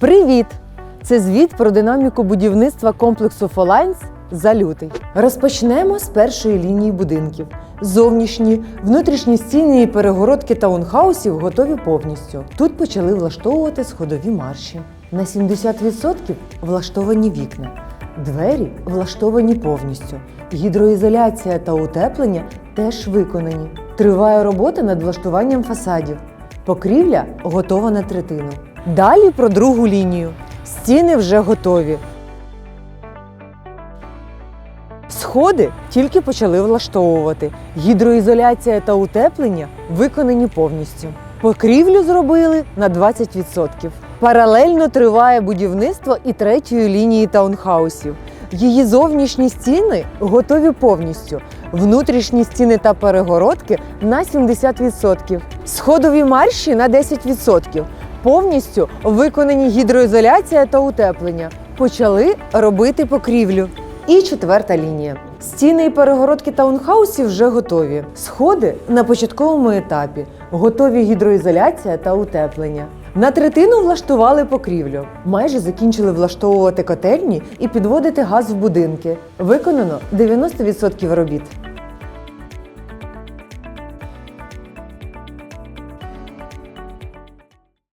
Привіт! Це звіт про динаміку будівництва комплексу Фолайнс за лютий. Розпочнемо з першої лінії будинків. Зовнішні, внутрішні стіни і перегородки таунхаусів готові повністю. Тут почали влаштовувати сходові марші. На 70% влаштовані вікна. Двері влаштовані повністю. Гідроізоляція та утеплення теж виконані. Триває робота над влаштуванням фасадів. Покрівля готова на третину. Далі про другу лінію. Стіни вже готові. Сходи тільки почали влаштовувати. Гідроізоляція та утеплення виконані повністю. Покрівлю зробили на 20%. Паралельно триває будівництво і третьої лінії таунхаусів. Її зовнішні стіни готові повністю. Внутрішні стіни та перегородки на 70%. Сходові марші на 10%. Повністю виконані гідроізоляція та утеплення. Почали робити покрівлю. І четверта лінія. Стіни і перегородки таунхаусів вже готові. Сходи на початковому етапі. Готові гідроізоляція та утеплення. На третину влаштували покрівлю. Майже закінчили влаштовувати котельні і підводити газ в будинки. Виконано 90% робіт.